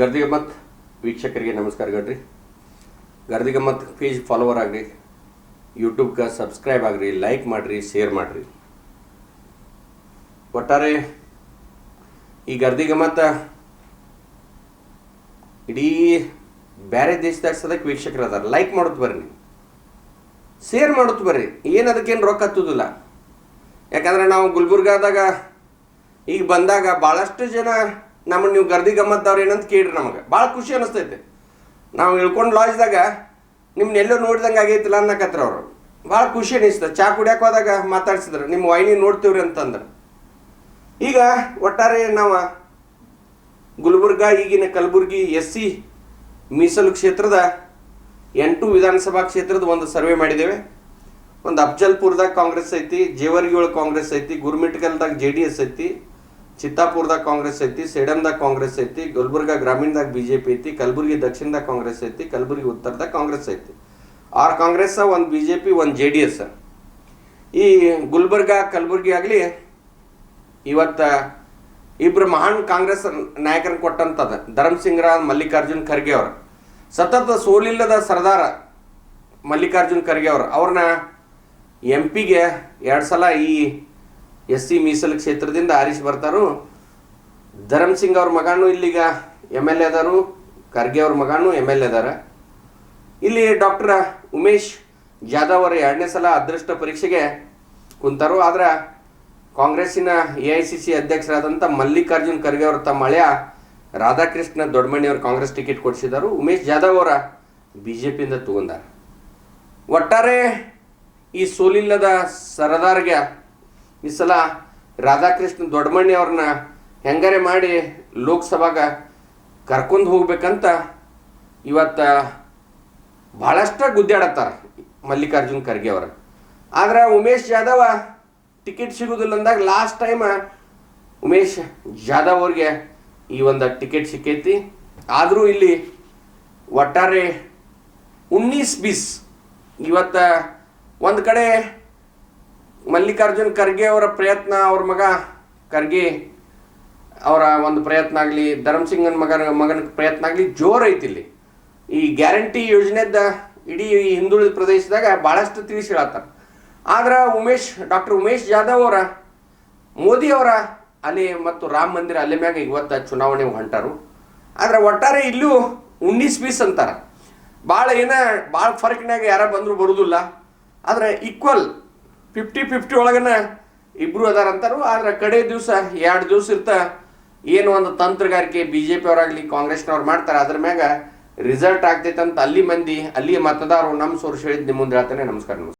ಗರ್ದಿಗಮ್ಮತ್ ವೀಕ್ಷಕರಿಗೆ ನಮಸ್ಕಾರಗಳ್ರಿ Gardigammat page follower ಆಗ್ರಿ ಯೂಟ್ಯೂಬ್ಗೆ ಸಬ್ಸ್ಕ್ರೈಬ್ ಆಗ್ರಿ ಲೈಕ್ ಮಾಡಿರಿ ಶೇರ್ ಮಾಡಿರಿ. ಒಟ್ಟಾರೆ ಈ ಗರ್ದಿಗಮ್ಮತ್ತ ಇಡೀ ಬೇರೆ ದೇಶದಾಗ ಸದಕ್ಕೆ ವೀಕ್ಷಕರು ಅದಾರ ಲೈಕ್ ಮಾಡೋದು ಬರ್ರಿ ನೀವು. ಶೇರ್ ಮಾಡುತ್ತ ಬರ್ರಿ. ಏನು ಅದಕ್ಕೇನು ರೊಕ್ಕ ಹತ್ತುದಿಲ್ಲ. ಯಾಕಂದ್ರೆ ನಾವು ಗುಲ್ಬುರ್ಗಾದಾಗ ಈಗ ಬಂದಾಗ ಭಾಳಷ್ಟು ಜನ ನಮ್ಮನ್ನು ನೀವು ಗರ್ದಿ ಗಮ್ಮತ್ತವ್ರು ಏನಂತ ಕೇಳ್ರಿ ನಮಗೆ. ಭಾಳ ಖುಷಿ ಅನಿಸ್ತೈತೆ. ನಾವು ಇಳ್ಕೊಂಡು ಲಾಜ್ದಾಗ ನಿಮ್ಮನ್ನೆಲ್ಲೋ ನೋಡ್ದಂಗೆ ಆಗೈತಿಲ್ಲ ಅನ್ನಕತ್ರ ಅವರು. ಭಾಳ ಖುಷಿ ಅನಿಸ್ತದೆ ಚಾ ಕುಡಿಯಕ್ಕೆ ಹೋದಾಗ ಮಾತಾಡ್ಸಿದ್ರು. ನಿಮ್ಮ ವೈನಿ ನೋಡ್ತೀವ್ರಿ ಅಂತಂದ್ರೆ. ಈಗ ಒಟ್ಟಾರೆ ನಾವು ಗುಲ್ಬರ್ಗ, ಈಗಿನ ಕಲಬುರ್ಗಿ ಎಸ್ ಸಿ ಮೀಸಲು ಕ್ಷೇತ್ರದ ಎಂಟು ವಿಧಾನಸಭಾ ಕ್ಷೇತ್ರದ ಒಂದು ಸರ್ವೆ ಮಾಡಿದ್ದೇವೆ. ಒಂದು ಅಫ್ಜಲ್ಪುರದಾಗ ಕಾಂಗ್ರೆಸ್ ಐತಿ ಜೇವರ್ಗಿ ಒಳಗೆ ಕಾಂಗ್ರೆಸ್ ಐತಿ ಗುರುಮಿಟ್ಕಲ್ದಾಗ ಜೆ ಡಿ ಎಸ್ ಐತಿ, ಚಿತ್ತಾಪುರದಾಗ ಕಾಂಗ್ರೆಸ್ ಐತಿ, ಸೇಡಂದಾಗ ಕಾಂಗ್ರೆಸ್ ಐತಿ, ಗುಲ್ಬರ್ಗ ಗ್ರಾಮೀಣದಾಗ ಬಿ ಜೆ ಪಿ ಐತಿ, ಕಲಬುರಗಿ ದಕ್ಷಿಣದಾಗ ಕಾಂಗ್ರೆಸ್ ಐತಿ, ಕಲಬುರಗಿ ಉತ್ತರದಾಗ ಕಾಂಗ್ರೆಸ್ ಐತಿ. ಆರು ಕಾಂಗ್ರೆಸ್, ಒಂದು ಬಿ ಜೆ ಪಿ, ಒಂದು ಜೆ ಡಿ ಎಸ್. ಈ ಗುಲ್ಬರ್ಗ, ಕಲಬುರಗಿ ಆಗಲಿ, ಇವತ್ತು ಇಬ್ಬರು ಮಹಾನ್ ಕಾಂಗ್ರೆಸ್ ನಾಯಕರನ್ನು ಕೊಟ್ಟಂತದ, ಧರ್ಮ್ ಸಿಂಗ್ ರಾವ್ ಮಲ್ಲಿಕಾರ್ಜುನ್ ಖರ್ಗೆ ಅವರು. ಸತತ ಸೋಲಿಲ್ಲದ ಸರ್ದಾರ ಮಲ್ಲಿಕಾರ್ಜುನ್ ಖರ್ಗೆ ಅವರು. ಅವ್ರನ್ನ ಎಂ ಪಿಗೆ ಎರಡು ಸಲ ಈ ಎಸ್ ಸಿ ಮೀಸಲು ಕ್ಷೇತ್ರದಿಂದ ಆರಿಸಿ ಬರ್ತಾರೋ. ಧರಮ್ ಸಿಂಗ್ ಅವ್ರ ಮಗನೂ ಇಲ್ಲಿಗ ಎಂ ಎಲ್ ಎ ಅದಾರು. ಖರ್ಗೆ ಅವ್ರ ಮಗನೂ ಎಂ ಎಲ್ ಎ ಅದಾರ. ಇಲ್ಲಿ ಡಾಕ್ಟರ್ ಉಮೇಶ್ ಜಾಧವ್ ಅವರು ಎರಡನೇ ಸಲ ಅದೃಷ್ಟ ಪರೀಕ್ಷೆಗೆ ಕುಂತಾರು. ಆದ್ರೆ ಕಾಂಗ್ರೆಸ್ಸಿನ ಎ ಐ ಸಿ ಸಿ ಅಧ್ಯಕ್ಷರಾದಂಥ ಮಲ್ಲಿಕಾರ್ಜುನ್ ಖರ್ಗೆ ಅವರು ತಮ್ಮ ಹಳೆಯ ರಾಧಾಕೃಷ್ಣ ದೊಡ್ಡಮಣಿಯವರು ಕಾಂಗ್ರೆಸ್ ಟಿಕೆಟ್ ಕೊಡಿಸಿದರು, ಉಮೇಶ್ ಜಾಧವ್ ಅವರ ಬಿ ಜೆ ಪಿಯಿಂದ ತಗೊಂಡಾರ. ಒಟ್ಟಾರೆ ಈ ಸೋಲಿಲ್ಲದ ಸರದಾರ್ಗೆ ಈ ಸಲ ರಾಧಾಕೃಷ್ಣ ದೊಡ್ಡಮಣಿ ಅವ್ರನ್ನ ಹೆಂಗಾರೆ ಮಾಡಿ ಲೋಕಸಭಾಗ ಕರ್ಕೊಂಡು ಹೋಗ್ಬೇಕಂತ ಇವತ್ತು ಭಾಳಷ್ಟು ಗುದ್ದಾಡತ್ತಾರ ಮಲ್ಲಿಕಾರ್ಜುನ್ ಖರ್ಗೆ ಅವರ. ಆದ್ರೆ ಉಮೇಶ್ ಜಾಧವ ಟಿಕೆಟ್ ಸಿಗೋದಿಲ್ಲ ಅಂದಾಗ ಲಾಸ್ಟ್ ಟೈಮ್ ಉಮೇಶ್ ಜಾಧವ್ ಅವ್ರಿಗೆ ಈ ಒಂದು ಟಿಕೆಟ್ ಸಿಕ್ಕೈತಿ. ಆದರೂ ಇಲ್ಲಿ ಒಟ್ಟಾರೆ ಉನ್ನೀಸ್ ಬೀಸ್. ಇವತ್ತ ಒಂದು ಕಡೆ ಮಲ್ಲಿಕಾರ್ಜುನ್ ಖರ್ಗೆ ಅವರ ಪ್ರಯತ್ನ, ಅವ್ರ ಮಗ ಖರ್ಗೆ ಅವರ ಒಂದು ಪ್ರಯತ್ನ ಆಗಲಿ ಧರ್ಮಸಿಂಗನ ಮಗನ ಮಗನ ಪ್ರಯತ್ನ ಆಗಲಿ ಐತಿ ಇಲ್ಲಿ. ಈ ಗ್ಯಾರಂಟಿ ಯೋಜನೆದ ಇಡೀ ಈ ಹಿಂದುಳಿದ ಪ್ರದೇಶದಾಗ ಭಾಳಷ್ಟು ತಿಳಿಸಿ ಹೇಳತ್ತಾರ ಆದ್ರೆ ಉಮೇಶ್, ಡಾಕ್ಟರ್ ಉಮೇಶ್ ಜಾಧವ್ ಅವರ, ಮೋದಿ ಅವರ ಅಲ್ಲಿ ಮತ್ತು ರಾಮ ಮಂದಿರ ಅಲ್ಲಿ ಮ್ಯಾಗ ಇವತ್ತು ಚುನಾವಣೆ ಹೊಂಟಾರು. ಆದ್ರೆ ಒಟ್ಟಾರೆ ಇಲ್ಲೂ ಉಣ್ಣಿಸ್ ಪೀಸ್ ಅಂತಾರ. ಭಾಳ ಏನ ಭಾಳ ಫರ್ಕ್ನಾಗ ಯಾರ ಬಂದರೂ ಬರುದಿಲ್ಲ. ಆದ್ರೆ ಈಕ್ವಲ್ ಫಿಫ್ಟಿ ಫಿಫ್ಟಿ ಒಳಗನ ಇಬ್ರು ಅದಾರ ಅಂತಾರು. ಆದ್ರೆ ಕಡೆ ದಿವಸ, ಎರಡು ದಿವಸ ಇರ್ತ ಏನು ಒಂದು ತಂತ್ರಗಾರಿಕೆ ಬಿ ಜೆ ಪಿ ಕಾಂಗ್ರೆಸ್ನವ್ರು ಮಾಡ್ತಾರೆ. ಅದ್ರ ಮ್ಯಾಗ ರಿಸಲ್ಟ್ ಆಗ್ತೈತೆ ಅಂತ ಅಲ್ಲಿ ಮಂದಿ ಅಲ್ಲಿ ಮತದಾರರು ನಮ್ಮ ಸೋರ್ಸ್ ಹೇಳಿದ್ ನಿಮ್ಮ ಮುಂದೆ ಹೇಳ್ತಾನೆ. ನಮಸ್ಕಾರ.